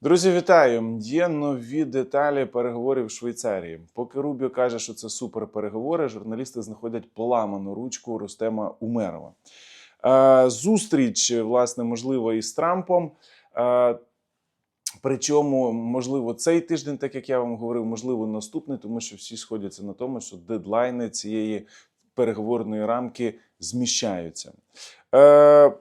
Друзі, вітаю! Є нові деталі переговорів в Швейцарії. Поки Рубіо каже, що це супер переговори, журналісти знаходять поламану ручку Рустема Умерова. Е, Зустріч, власне, можливо, із Трампом. Е, Причому, можливо, цей тиждень, так як я вам говорив, можливо, наступний, тому що всі сходяться на тому, що дедлайни цієї переговорної рамки зміщаються. Е,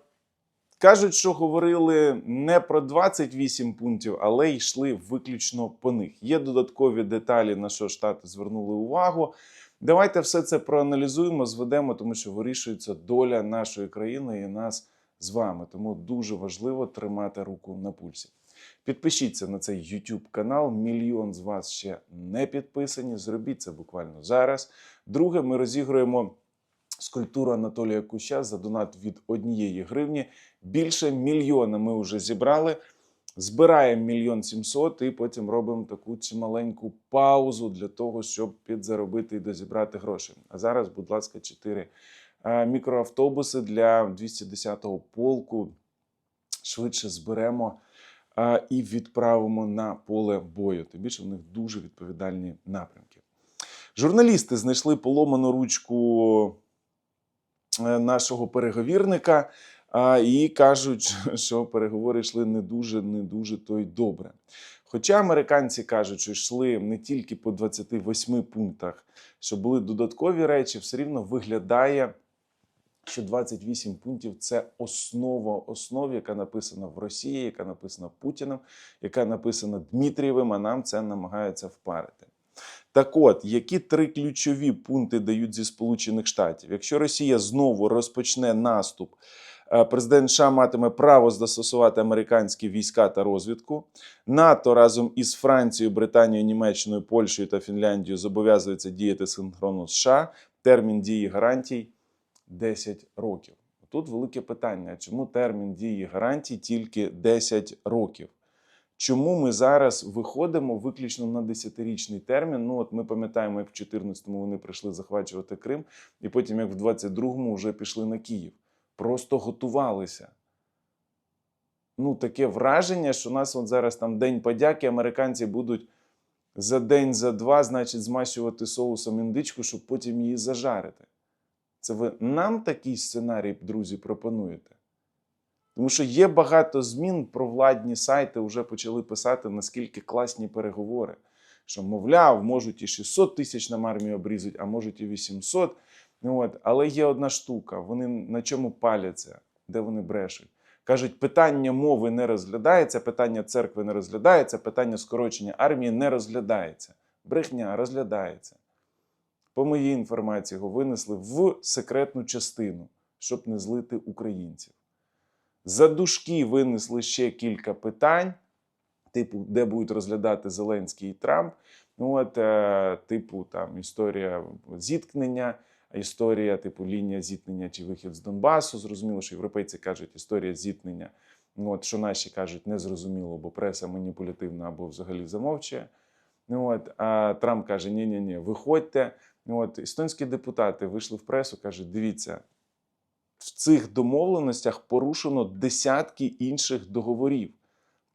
Кажуть, що говорили не про 28 пунктів, але йшли виключно по них. Є додаткові деталі, на що штати звернули увагу. Давайте все це проаналізуємо, зведемо, тому що вирішується доля нашої країни і нас з вами. Тому дуже важливо тримати руку на пульсі. Підпишіться на цей YouTube канал. Мільйон з вас ще не підписані. Зробіть це буквально зараз. Друге, ми розігруємо скульптуру Анатолія Куща за донат від однієї гривні. Більше мільйона ми вже зібрали. Збираємо мільйон сімсот і потім робимо таку чималеньку паузу для того, щоб підзаробити і дозібрати гроші. А зараз, будь ласка, чотири е, мікроавтобуси для 210-го полку. Швидше зберемо е, і відправимо на поле бою. Тим більше в них дуже відповідальні напрямки. Журналісти знайшли поломану ручку нашого переговірника. І кажуть, що переговори йшли не дуже, не дуже то й добре. Хоча американці кажуть, що йшли не тільки по 28 пунктах, що були додаткові речі, все рівно виглядає, що 28 пунктів це основа основ, яка написана в Росії, яка написана Путіним, яка написана Дмитрієвим, а нам це намагаються впарити. Так от, які три ключові пункти дають зі Сполучених Штатів? Якщо Росія знову розпочне наступ, е, президент США матиме право застосувати американські війська та розвідку. НАТО разом із Францією, Британією, Німеччиною, Польщею та Фінляндією зобов'язується діяти синхронно з США. Термін дії гарантій 10 років. Тут велике питання: чому термін дії гарантій тільки 10 років? Чому ми зараз виходимо виключно на 10-річний термін? Ну, от ми пам'ятаємо, як в 14-му вони прийшли захвачувати Крим, і потім, як в 22-му, вже пішли на Київ. Просто готувалися. Ну, таке враження, що у нас от зараз там День подяки, американці будуть за день, за два, значить, змащувати соусом індичку, щоб потім її зажарити. Це ви нам такий сценарій, друзі, пропонуєте? Тому що є багато змін про владні сайти вже почали писати, наскільки класні переговори. Що, мовляв, можуть і 600 тисяч нам армію обрізати, а можуть і 800. Ну, от. Але є одна штука: вони на чому паляться, де вони брешуть. Кажуть, питання мови не розглядається, питання церкви не розглядається, питання скорочення армії не розглядається. Брехня розглядається. По моїй інформації, його винесли в секретну частину, щоб не злити українців. За дужки винесли ще кілька питань, типу, де будуть розглядати Зеленський і Трамп. Ну, от, е, типу, там історія зіткнення, історія, типу, лінія зіткнення чи вихід з Донбасу. Зрозуміло, що європейці кажуть, історія зіткнення. Ну, от, що наші кажуть, незрозуміло, бо преса маніпулятивна або взагалі замовчує. Ну, от, а Трамп каже: ні ні ні виходьте. Ну, от, естонські депутати вийшли в пресу, кажуть, дивіться, в цих домовленостях порушено десятки інших договорів.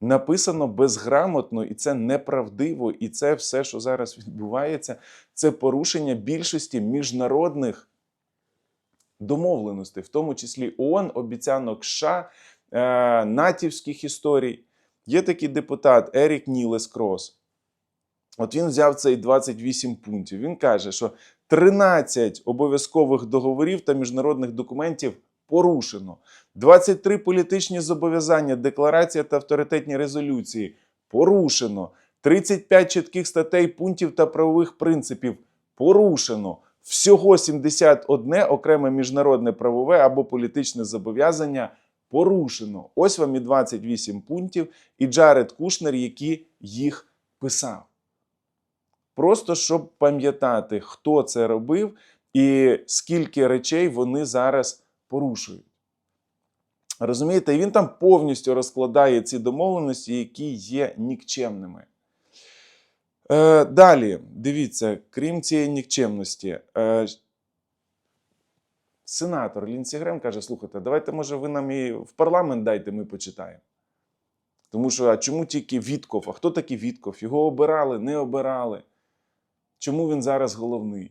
Написано безграмотно, і це неправдиво, і це все, що зараз відбувається, це порушення більшості міжнародних домовленостей, в тому числі ООН, обіцянок США, е, натівських історій. Є такий депутат Ерік Нілес Крос. От він взяв цей 28 пунктів. Він каже, що 13 обов'язкових договорів та міжнародних документів порушено. 23 політичні зобов'язання, декларація та авторитетні резолюції порушено. 35 чітких статей, пунктів та правових принципів порушено. Всього 71 окреме міжнародне правове або політичне зобов'язання порушено. Ось вам і 28 пунктів, і Джаред Кушнер, який їх писав. Просто щоб пам'ятати, хто це робив і скільки речей вони зараз порушують. Розумієте, і він там повністю розкладає ці домовленості, які є нікчемними. Е, далі, дивіться, крім цієї нікчемності, е, сенатор Лінсі Грем каже: слухайте, давайте, може, ви нам і в парламент дайте, ми почитаємо. Тому що а чому тільки Вітков? А хто такий Вітков? Його обирали, не обирали. Чому він зараз головний?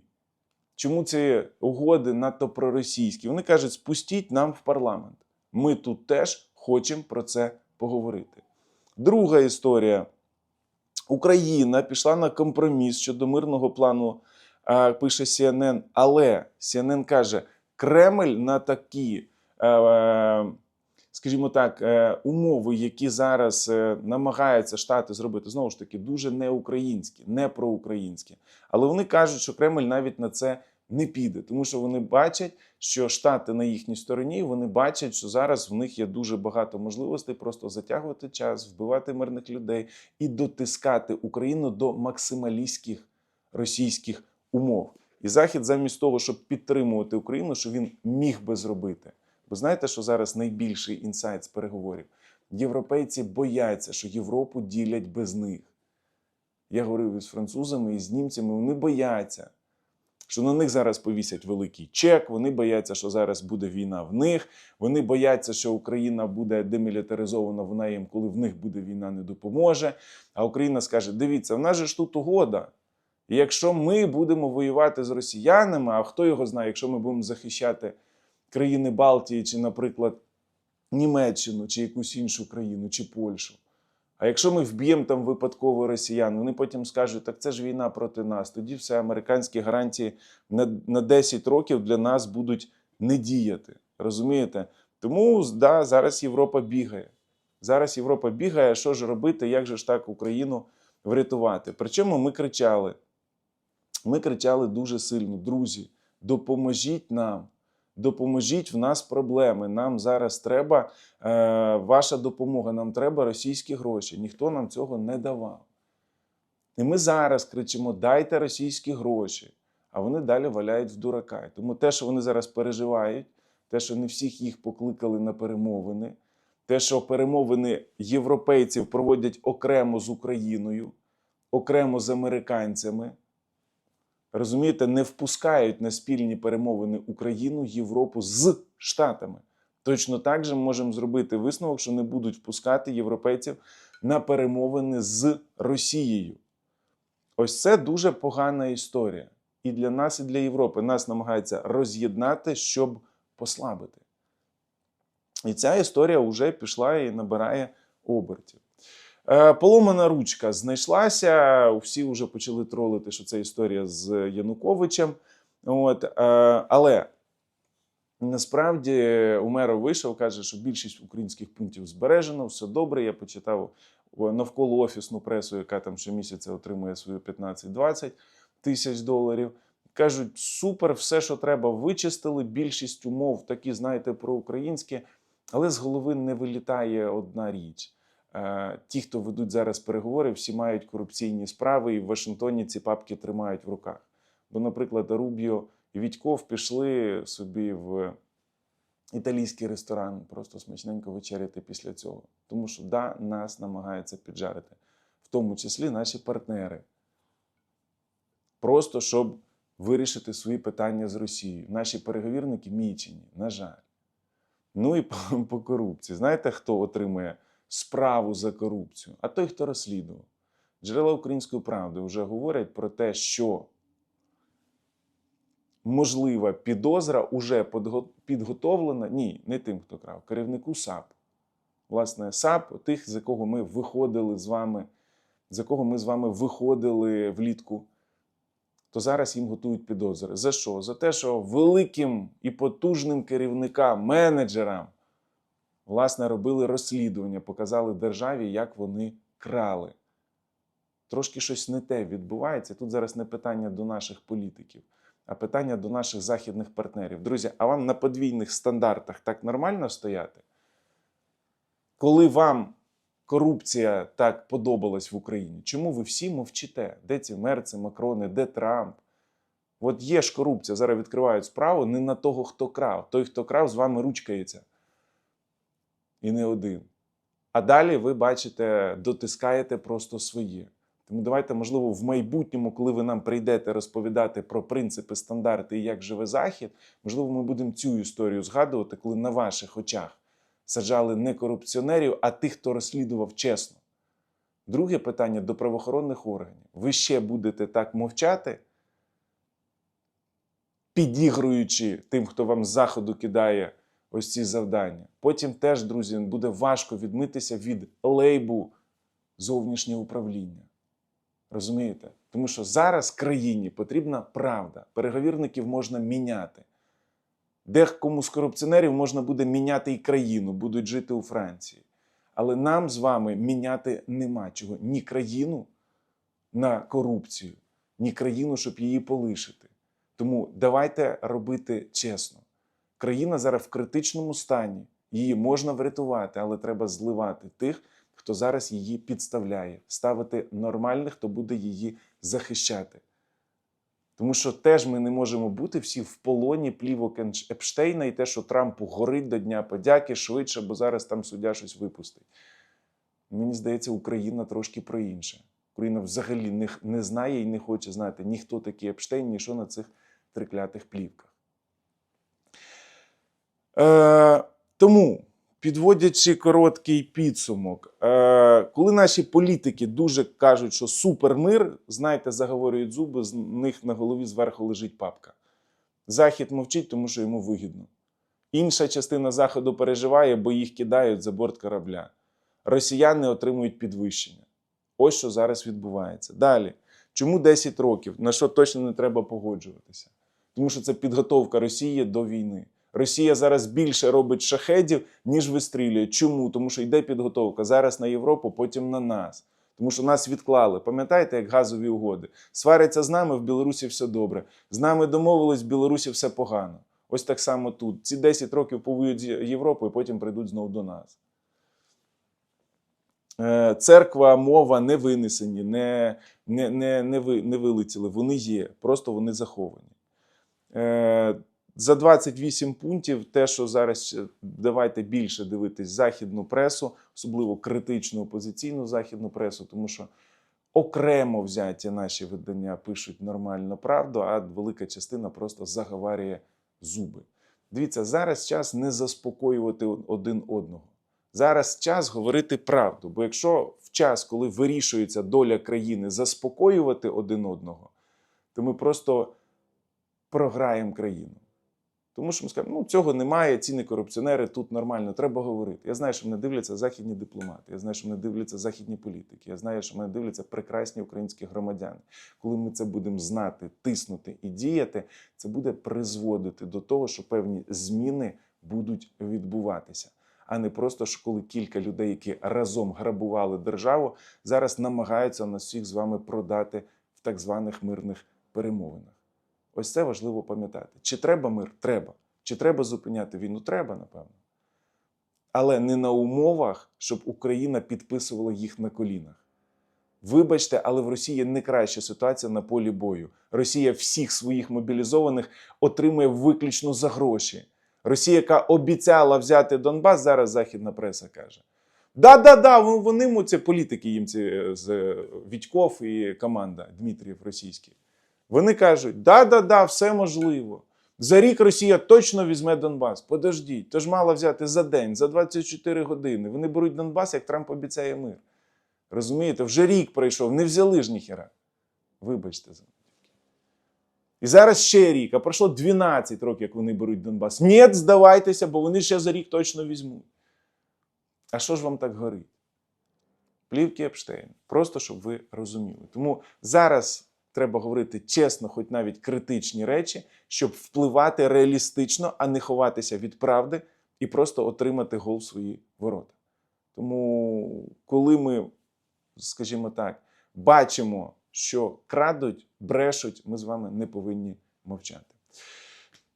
Чому ці угоди надто проросійські? Вони кажуть, спустіть нам в парламент. Ми тут теж хочемо про це поговорити. Друга історія. Україна пішла на компроміс щодо мирного плану, пише CNN, але CNN каже, Кремль на такі, скажімо так, е, умови, які зараз е, намагаються Штати зробити, знову ж таки, дуже неукраїнські, не проукраїнські. Але вони кажуть, що Кремль навіть на це не піде, тому що вони бачать, що Штати на їхній стороні, вони бачать, що зараз в них є дуже багато можливостей просто затягувати час, вбивати мирних людей і дотискати Україну до максималістських російських умов. І Захід, замість того, щоб підтримувати Україну, що він міг би зробити. Ви знаєте, що зараз найбільший інсайт з переговорів? Європейці бояться, що Європу ділять без них. Я говорив із французами, і з німцями, вони бояться, що на них зараз повісять великий чек. Вони бояться, що зараз буде війна в них. Вони бояться, що Україна буде демілітаризована, вона їм, коли в них буде війна, не допоможе. А Україна скаже: дивіться, в нас же ж тут угода. І якщо ми будемо воювати з росіянами, а хто його знає, якщо ми будемо захищати країни Балтії, чи, наприклад, Німеччину, чи якусь іншу країну, чи Польщу. А якщо ми вб'ємо там випадково росіян, вони потім скажуть, так це ж війна проти нас. Тоді все американські гарантії на, на 10 років для нас будуть не діяти. Розумієте? Тому да, зараз Європа бігає. Зараз Європа бігає, що ж робити, як же ж так Україну врятувати. Причому ми кричали. Ми кричали дуже сильно, друзі, допоможіть нам. Допоможіть в нас проблеми. Нам зараз треба е, ваша допомога. Нам треба російські гроші. Ніхто нам цього не давав. І ми зараз кричимо: дайте російські гроші. А вони далі валяють в дурака. Тому те, що вони зараз переживають, те, що не всіх їх покликали на перемовини, те, що перемовини європейців проводять окремо з Україною, окремо з американцями. Розумієте, не впускають на спільні перемовини Україну, Європу з Штатами. Точно так же ми можемо зробити висновок, що не будуть впускати європейців на перемовини з Росією. Ось це дуже погана історія. І для нас, і для Європи. Нас намагаються роз'єднати, щоб послабити. І ця історія вже пішла і набирає обертів. Е, Поломана ручка знайшлася. Всі вже почали тролити, що це історія з Януковичем. От, е, але насправді Умеров вийшов, каже, що більшість українських пунктів збережено, все добре. Я почитав навколо офісну пресу, яка там щомісяця отримує свою 15-20 тисяч доларів. Кажуть, супер, все, що треба, вичистили. Більшість умов такі, знаєте, проукраїнські, але з голови не вилітає одна річ. Е, Ті, хто ведуть зараз переговори, всі мають корупційні справи, і в Вашингтоні ці папки тримають в руках. Бо, наприклад, Рубіо і Відьков пішли собі в італійський ресторан, просто смачненько вечеряти після цього. Тому що да, нас намагаються піджарити, в тому числі наші партнери. Просто щоб вирішити свої питання з Росією. Наші переговірники мічені, на жаль. Ну і по, по корупції. Знаєте, хто отримує справу за корупцію? А той, хто розслідував. Джерела української правди вже говорять про те, що можлива підозра уже підготовлена. Ні, не тим, хто крав, керівнику САП. Власне, САП, тих, з якого ми виходили з вами, з якого ми з вами виходили влітку то зараз їм готують підозри. За що? За те, що великим і потужним керівникам, менеджерам, власне, робили розслідування, показали державі, як вони крали. Трошки щось не те відбувається. Тут зараз не питання до наших політиків, а питання до наших західних партнерів. Друзі, а вам на подвійних стандартах так нормально стояти? Коли вам корупція так подобалась в Україні? Чому ви всі мовчите? Де ці мерці, Макрони, де Трамп? От є ж корупція. Зараз відкривають справу не на того, хто крав. Той, хто крав, з вами ручкається. І не один. А далі ви бачите, дотискаєте просто своє. Тому давайте, можливо, в майбутньому, коли ви нам прийдете розповідати про принципи, стандарти і як живе Захід, можливо, ми будемо цю історію згадувати, коли на ваших очах саджали не корупціонерів, а тих, хто розслідував чесно. Друге питання до правоохоронних органів. Ви ще будете так мовчати, підігруючи тим, хто вам з заходу кидає ось ці завдання. Потім теж, друзі, буде важко відмитися від лейбу зовнішнього управління. Розумієте? Тому що зараз країні потрібна правда. Переговірників можна міняти. Декому з корупціонерів можна буде міняти і країну, будуть жити у Франції. Але нам з вами міняти нема чого. Ні країну на корупцію, ні країну, щоб її полишити. Тому давайте робити чесно. Країна зараз в критичному стані. Її можна врятувати, але треба зливати тих, хто зараз її підставляє, ставити нормальних, хто буде її захищати. Тому що теж ми не можемо бути всі в полоні плівок Епштейна і те, що Трампу горить до Дня подяки швидше, бо зараз там суддя щось випустить. Мені здається, Україна трошки про інше. Україна взагалі не, знає і не хоче знати ні хто такий Епштейн, ні що на цих триклятих плівках. Е, тому, підводячи короткий підсумок, е, коли наші політики дуже кажуть, що супермир, знаєте, заговорюють зуби, з них на голові зверху лежить папка. Захід мовчить, тому що йому вигідно. Інша частина заходу переживає, бо їх кидають за борт корабля. Росіяни отримують підвищення. Ось що зараз відбувається. Далі. Чому 10 років? На що точно не треба погоджуватися? Тому що це підготовка Росії до війни. Росія зараз більше робить шахедів, ніж вистрілює. Чому? Тому що йде підготовка зараз на Європу, потім на нас. Тому що нас відклали. Пам'ятаєте, як газові угоди? Сваряться з нами, в Білорусі все добре. З нами домовились, в Білорусі все погано. Ось так само тут. Ці 10 років повоюють з Європою, потім прийдуть знову до нас. Е, Церква, мова не винесені, не, не, не, не, ви, не вилетіли. Вони є, просто вони заховані. Е, За 28 пунктів, те, що зараз давайте більше дивитись західну пресу, особливо критичну опозиційну західну пресу, тому що окремо взяті наші видання пишуть нормально правду, а велика частина просто заговарює зуби. Дивіться, зараз час не заспокоювати один одного. Зараз час говорити правду. Бо якщо в час, коли вирішується доля країни, заспокоювати один одного, то ми просто програємо країну. Тому що ми скажемо, ну цього немає, ці не корупціонери, тут нормально, треба говорити. Я знаю, що мене дивляться західні дипломати, я знаю, що мене дивляться західні політики, я знаю, що мене дивляться прекрасні українські громадяни. Коли ми це будемо знати, тиснути і діяти, це буде призводити до того, що певні зміни будуть відбуватися. А не просто що коли кілька людей, які разом грабували державу, зараз намагаються нас всіх з вами продати в так званих мирних перемовинах. Ось це важливо пам'ятати. Чи треба мир? Треба. Чи треба зупиняти війну? Треба, напевно. Але не на умовах, щоб Україна підписувала їх на колінах. Вибачте, але в Росії не краща ситуація на полі бою. Росія всіх своїх мобілізованих отримує виключно за гроші. Росія, яка обіцяла взяти Донбас, зараз західна преса каже. Да-да-да, вони му- це політики їм ці е, з е, Вітьков і команда Дмитрієв російський. Вони кажуть: да-да-да, все можливо. За рік Росія точно візьме Донбас. Подождіть, то ж мала взяти за день, за 24 години. Вони беруть Донбас, як Трамп обіцяє мир. Розумієте, вже рік пройшов, не взяли ж ніхера. Вибачте за. І зараз ще рік, а пройшло 12 років, як вони беруть Донбас. Ні, здавайтеся, бо вони ще за рік точно візьмуть. А що ж вам так горить? Плівки Епштейн. Просто щоб ви розуміли. Тому зараз треба говорити чесно, хоч навіть критичні речі, щоб впливати реалістично, а не ховатися від правди і просто отримати гол в свої ворота. Тому, коли ми, скажімо так, бачимо, що крадуть, брешуть, ми з вами не повинні мовчати.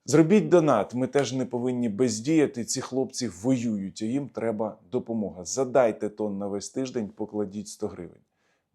Зробіть донат. Ми теж не повинні бездіяти. Ці хлопці воюють, а їм треба допомога. Задайте тон на весь тиждень, покладіть 100 гривень.